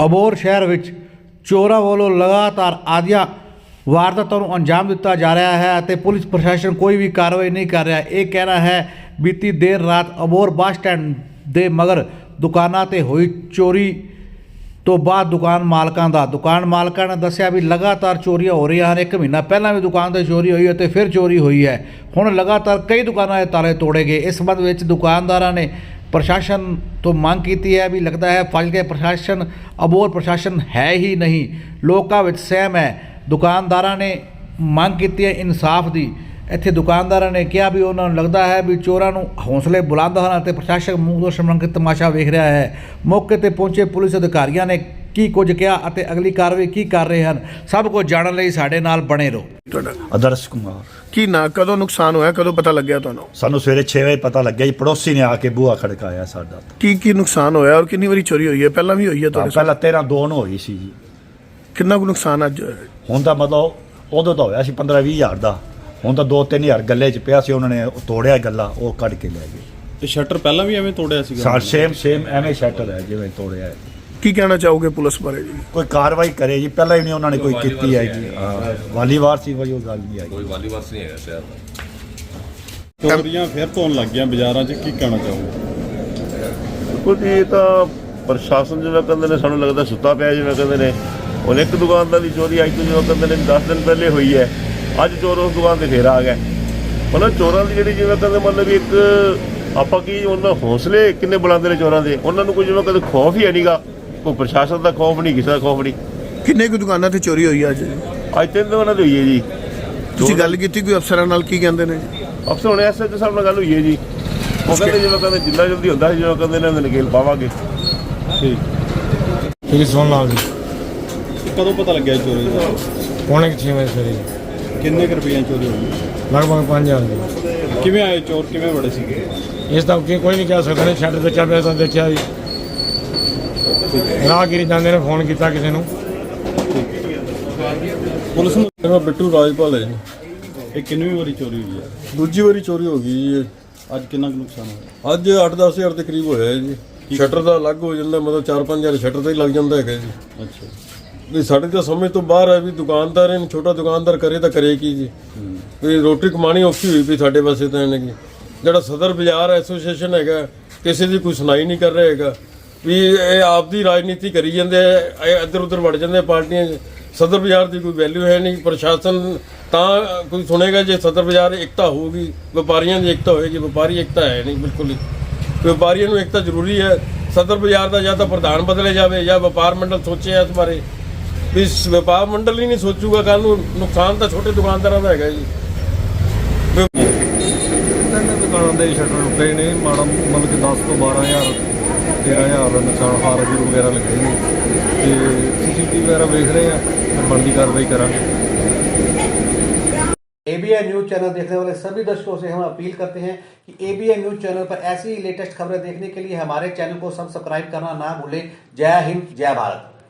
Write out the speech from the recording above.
ਅਬੋਰ ਸ਼ਹਿਰ ਵਿੱਚ ਚੋਰਾਂ ਵੱਲੋਂ ਲਗਾਤਾਰ ਆਦੀਆਂ ਵਾਰਦਾਤਾਂ ਨੂੰ ਅੰਜਾਮ ਦਿੱਤਾ ਜਾ ਰਿਹਾ ਹੈ ਅਤੇ ਪੁਲਿਸ ਪ੍ਰਸ਼ਾਸਨ ਕੋਈ ਵੀ ਕਾਰਵਾਈ ਨਹੀਂ ਕਰ ਰਿਹਾ। ਇਹ ਕਹਿਣਾ ਹੈ, ਬੀਤੀ ਦੇਰ ਰਾਤ ਅਬੋਰ ਬੱਸ ਸਟੈਂਡ ਦੇ ਮਗਰ ਦੁਕਾਨਾਂ ਤੇ ਹੋਈ ਚੋਰੀ ਤੋਂ ਬਾਅਦ ਦੁਕਾਨ ਮਾਲਕਾਂ ਦਾ, ਦੁਕਾਨ ਮਾਲਕਾਂ ਨੇ ਦੱਸਿਆ ਵੀ ਲਗਾਤਾਰ ਚੋਰੀਆਂ ਹੋ ਰਹੀਆਂ ਹਨ। ਇੱਕ ਮਹੀਨਾ ਪਹਿਲਾਂ ਵੀ ਦੁਕਾਨ ਤੇ ਚੋਰੀ ਹੋਈ ਅਤੇ ਫਿਰ ਚੋਰੀ ਹੋਈ ਹੈ। ਹੁਣ ਲਗਾਤਾਰ ਕਈ ਦੁਕਾਨਾਂ ਦੇ ਤਾਲੇ ਤੋੜੇ ਗਏ। ਇਸ ਸੰਬੰਧ ਵਿੱਚ ਦੁਕਾਨਦਾਰਾਂ ਨੇ ਪ੍ਰਸ਼ਾਸਨ ਤੋਂ ਮੰਗ ਕੀਤੀ ਹੈ ਵੀ ਲੱਗਦਾ ਹੈ ਫਾਜ਼ਿਲਕੇ ਪ੍ਰਸ਼ਾਸਨ ਅਬੋਰ ਪ੍ਰਸ਼ਾਸਨ ਹੈ ਹੀ ਨਹੀਂ। ਲੋਕਾਂ ਵਿੱਚ ਸਹਿਮ ਹੈ। ਦੁਕਾਨਦਾਰਾਂ ਨੇ ਮੰਗ ਕੀਤੀ ਹੈ ਇਨਸਾਫ ਦੀ। ਇੱਥੇ ਦੁਕਾਨਦਾਰਾਂ ਨੇ ਕਿਹਾ ਵੀ ਉਹਨਾਂ ਨੂੰ ਲੱਗਦਾ ਹੈ ਵੀ ਚੋਰਾਂ ਨੂੰ ਹੌਸਲੇ ਬੁਲੰਦ ਹਨ ਅਤੇ ਪ੍ਰਸ਼ਾਸਕ ਮੂੰਹ ਤੋਂ ਸ਼ਰਮਿੰਦ ਤਮਾਸ਼ਾ ਵੇਖ ਰਿਹਾ ਹੈ। ਮੌਕੇ ਤੇ ਪਹੁੰਚੇ ਪੁਲਿਸ ਅਧਿਕਾਰੀਆਂ ਨੇ ਕੀ ਕੁਝ ਕਿਹਾ ਅਤੇ ਅਗਲੀ ਕਾਰਵਾਈ ਕੀ ਕਰ ਰਹੇ ਹਨ ਸਭ ਕੁਝ ਜਾਣਨ ਲਈ ਸਾਡੇ ਨਾਲ ਬਣੇ ਰਹੋ। ਤੁਹਾਡਾ ਆਦਰਸ਼ ਕੁਮਾਰ। ਕੀ ਨਾ ਕਦੋਂ ਨੁਕਸਾਨ ਹੋਇਆ ਕਦੋਂ ਪਤਾ ਲੱਗਿਆ ਤੁਹਾਨੂੰ? ਸਾਨੂੰ ਸਵੇਰੇ 6 ਵਜੇ ਪਤਾ ਲੱਗਿਆ ਜੀ ਪੜੋਸੀ ਨੇ ਆ ਕੇ ਬੂਹਾ ਖੜਕਾਇਆ ਸਾਡਾ। ਕੀ ਕੀ ਨੁਕਸਾਨ ਹੋਇਆ ਔਰ ਕਿੰਨੀ ਵਾਰੀ ਚੋਰੀ ਹੋਈ ਹੈ? ਪਹਿਲਾਂ ਵੀ ਹੋਈ ਹੈ ਤੁਹਾਡੇ ਪਹਿਲਾਂ 13 ਦੋ ਨੂੰ ਹੋਈ ਸੀ ਜੀ। ਸਾਥ? ਕਿੰਨਾ ਕੁ ਨੁਕਸਾਨ ਅੱਜ ਹੋਇਆ? ਹੁਣ ਤਾਂ ਮਤਲਬ ਉਦੋਂ ਤਾਂ ਹੋਇਆ ਸੀ 15 20 ਹਜ਼ਾਰ ਦਾ। ਹੁਣ ਤਾਂ 2-3000 ਗੱਲੇ 'ਚ ਪਿਆ ਸੀ ਉਹਨਾਂ ਨੇ ਉਹ ਤੋੜਿਆ ਗੱਲਾ ਉਹ ਕੱਢ ਕੇ ਲੈ ਗਏ। ਤੇ ਸ਼ਟਰ ਪਹਿਲਾਂ ਵੀ ਐਵੇਂ ਤੋੜਿਆ ਸੀਗਾ? ਸਾਰ ਸੇਮ ਸੇਮ ਐਵੇਂ ਸ਼ਟਰ ਹੈ ਜਿਵੇਂ ਤੋੜਿਆ ਹੈ। ਕੀ ਕਹਿਣਾ ਚਾਹੋਗੇ ਪੁਲਿਸ ਬਾਰੇ ਜੀ? ਕੋਈ ਕਾਰਵਾਈ ਕਰੇ ਜੀ ਪਹਿਲਾਂ ਹੀ ਨਹੀਂ ਉਹਨਾਂ ਨੇ ਕੋਈ ਕੀਤੀ ਹੈਗੀ। ਹਾਂ ਵਾਲੀਵਾਰ ਸੀ ਕੋਈ ਉਹ ਗੱਲ ਨਹੀਂ ਹੈਗੀ। ਕੋਈ ਵਾਲੀ ਵਾਸ ਨਹੀਂ ਹੈਗਾ ਸ਼ਹਿਰ ਦਾ। ਚੋਰੀਆਂ ਫਿਰ ਤੋਂ ਲੱਗ ਗਈਆਂ ਬਾਜ਼ਾਰਾਂ 'ਚ ਕੀ ਕਹਿਣਾ ਚਾਹੋਗੇ? ਬਿਲਕੁਲ ਜੀ ਇਹ ਤਾਂ ਪ੍ਰਸ਼ਾਸਨ ਜਿਵੇਂ ਕਹਿੰਦੇ ਨੇ ਸਾਨੂੰ ਲੱਗਦਾ ਸੁੱਤਾ ਪਿਆ ਜਿਵੇਂ ਕਹਿੰਦੇ ਨੇ। ਹੁਣ ਇੱਕ ਦੁਕਾਨਦਾਰ ਦੀ ਚੋਰੀ ਅੱਜ ਤੋਂ ਜਿਵੇਂ ਕਹਿੰਦੇ ਨੇ 10 ਦਿਨ ਪਹਿਲੇ ਹੋਈ ਹੈ ਅੱਜ ਚੋਰ ਉਸ ਦੁਕਾਨ ਤੇ ਫੇਰ ਆ ਗਿਆ। ਮਤਲਬ ਚੋਰਾਂ ਦੀ ਜਿਹੜੀ ਜਿਵੇਂ ਕਹਿੰਦੇ ਮਤਲਬ ਇੱਕ ਆਪਾਂ ਕੀ ਉਹਨਾਂ ਹੌਸਲੇ ਕਿੰਨੇ ਬੁਲੰਦ ਨੇ ਚੋਰਾਂ ਦੇ? ਉਹਨਾਂ ਨੂੰ ਕੋਈ ਜਿਵੇਂ ਕਹਿੰਦੇ ਖੌਫ ਹੀ ਹੈ ਨਹੀਂਗਾ ਕੋਈ ਪ੍ਰਸ਼ਾਸਨ ਦਾ ਖੌਫ ਨਹੀਂ ਕਿਸੇ ਦਾ ਖੌਫ ਨਹੀਂ। ਕਿੰਨੇ ਕੁ ਦੁਕਾਨਾਂ ਤੇ ਚੋਰੀ ਹੋਈ ਅੱਜ? ਅੱਜ ਤਿੰਨ ਦਿਨਾਂ ਦੀ ਹੋਈ ਹੈ ਜੀ। ਤੁਸੀਂ ਗੱਲ ਕੀਤੀ ਕੋਈ ਅਫਸਰਾਂ ਨਾਲ ਕੀ ਕਹਿੰਦੇ ਨੇ? ਅਫਸਰ ਹੁਣ ਐਸਐਚ ਸਾਹਿਬ ਨਾਲ ਗੱਲ ਹੋਈ ਹੈ ਜੀ। ਉਹ ਕਹਿੰਦੇ ਜਿਵੇਂ ਕਹਿੰਦੇ ਜਿੰਨਾ ਜਲਦੀ ਹੁੰਦਾ ਸੀ ਜਿਵੇਂ ਕਹਿੰਦੇ ਨੇ ਨਕੇਲ ਪਾਵਾਂਗੇ। ਠੀਕ। ਮੇਰੀ ਸੁਣ ਲਾਲ ਜੀ। ਕਦੋਂ ਪਤਾ ਲੱਗਿਆ ਚੋਰੀ ਦਾ? ਪੌਣੇ ਕੁ ਛੇ ਵਜੇ ਸਵੇਰੇ। ਕਿੰਨੇ ਕੁ ਰੁਪਈਆਂ ਚੋਰੀ ਹੋ ਗਈ ਲਗਭਗ 5000 ਦੀ ਕਿਵੇਂ ਆਏ ਚੋਰ? ਕਿਵੇਂ ਬੜੇ ਸੀਗੇ? ਇਸ ਦਾ ਕੀ ਕੋਈ ਨਹੀਂ ਕਹਿ ਸਕਦਾ ਨੇ ਛੱਡ ਦੇਖਿਆ ਪਿਆ ਤਾਂ ਦੇਖਿਆ ਜੀ। ਰਾਹਗੀਰੀ ਜਾਂਦੇ ਨੇ ਫੋਨ ਕੀਤਾ ਕਿਸੇ ਨੂੰ। ਪੁਲਿਸ ਨੂੰ ਮੇਰਾ ਬਿੱਟੂ ਰਾਜਪਾਲ ਹੈ ਜੀ। ਇਹ ਕਿੰਨੀ ਵਾਰੀ ਚੋਰੀ ਹੋਈ ਹੈ? ਦੂਜੀ ਵਾਰੀ ਚੋਰੀ ਹੋ ਗਈ ਜੀ ਇਹ। ਅੱਜ ਕਿੰਨਾ ਕੁ ਨੁਕਸਾਨ ਹੋਇਆ? ਅੱਜ 8-10 ਹਜ਼ਾਰ ਦੇ ਕਰੀਬ ਹੋਇਆ ਹੈ। ਜੀ ਸ਼ਟਰ ਦਾ ਅਲੱਗ ਹੋ ਜਾਂਦਾ ਮਤਲਬ 4-5 ਹਜ਼ਾਰ ਸ਼ਟਰ ਤੇ ਹੀ ਲੱਗ ਜਾਂਦਾ ਹੈਗਾ ਜੀ। ਅੱਛਾ। ਵੀ ਸਾਡੇ ਤਾਂ ਸਮਝ ਤੋਂ ਬਾਹਰ ਹੈ ਵੀ ਦੁਕਾਨਦਾਰ ਇਹਨੂੰ ਛੋਟਾ ਦੁਕਾਨਦਾਰ ਕਰੇ ਤਾਂ ਕਰੇ ਕੀ ਜੀ। ਵੀ ਰੋਟੀ ਕਮਾਣੀ ਔਖੀ ਹੋਈ ਵੀ ਸਾਡੇ ਪਾਸੇ ਤਾਂ ਇਹਨੇ ਕੀ। ਜਿਹੜਾ ਸਦਰ ਬਾਜ਼ਾਰ ਐਸੋਸੀਏਸ਼ਨ ਹੈਗਾ ਕਿਸੇ ਦੀ ਕੋਈ ਸੁਣਾਈ ਨਹੀਂ ਕਰ ਰਿਹਾ ਹੈਗਾ। ਵੀ ਇਹ ਆਪਦੀ ਰਾਜਨੀਤੀ ਕਰੀ ਜਾਂਦੇ ਆ, ਇਹ ਇੱਧਰ ਉੱਧਰ ਵੜ ਜਾਂਦੇ ਪਾਰਟੀਆਂ 'ਚ। ਸਦਰ ਬਾਜ਼ਾਰ ਦੀ ਕੋਈ ਵੈਲਿਊ ਹੈ ਨਹੀਂ, ਪ੍ਰਸ਼ਾਸਨ ਤਾਂ ਕੋਈ ਸੁਣੇਗਾ ਜੇ ਸਦਰ ਬਾਜ਼ਾਰ ਏਕਤਾ ਹੋਊਗੀ, ਵਪਾਰੀਆਂ ਦੀ ਏਕਤਾ ਹੋਏਗੀ, ਵਪਾਰੀ ਏਕਤਾ ਹੈ ਨਹੀਂ, ਬਿਲਕੁਲ ਹੀ ਵਪਾਰੀਆਂ ਨੂੰ ਏਕਤਾ ਜ਼ਰੂਰੀ ਹੈ, ਸਦਰ ਬਾਜ਼ਾਰ ਦਾ ਜਾਂ ਤਾਂ ਪ੍ਰਧਾਨ ਬਦਲੇ ਜਾਵੇ ਜਾਂ ਵਪਾਰ ਮੰਡਲ ਸੋਚੇ ਇਸ ਬਾਰੇ। ਵੀ ਵਪਾਰ ਮੰਡਲ ਹੀ ਨਹੀਂ ਸੋਚੂਗਾ ਕੱਲ ਨੂੰ ਨੁਕਸਾਨ ਤਾਂ ਛੋਟੇ ਦੁਕਾਨਦਾਰਾਂ ਦਾ ਹੈਗਾ ਜੀ। ਦੁਕਾਨਾਂ ਦੇ ਸ਼ਟਰ ਟੁੱਟੇ ਨੇ, ਮਾੜਾ ਮਤਲਬ ਕਿ 10 ਤੋਂ 12000 13000 ਦਾ ਨੁਕਸਾਨ ਹਾਰ ਵੀ ਵਗੈਰਾ ਲੱਗੇ ਨੇ ਤੇ ਸੀਸੀਟੀਵੀ ਵਗੈਰਾ ਵੇਖ ਰਹੇ ਆ ਤੇ ਬਣਦੀ ਕਾਰਵਾਈ ਕਰਾਂਗੇ एबीएन न्यूज चैनल देखने वाले सभी दर्शकों से हम अपील करते हैं कि एबीएन न्यूज चैनल पर ऐसी ही लेटेस्ट खबरें देखने के लिए हमारे चैनल को सब्सक्राइब करना ना भूलें जय हिंद जय भारत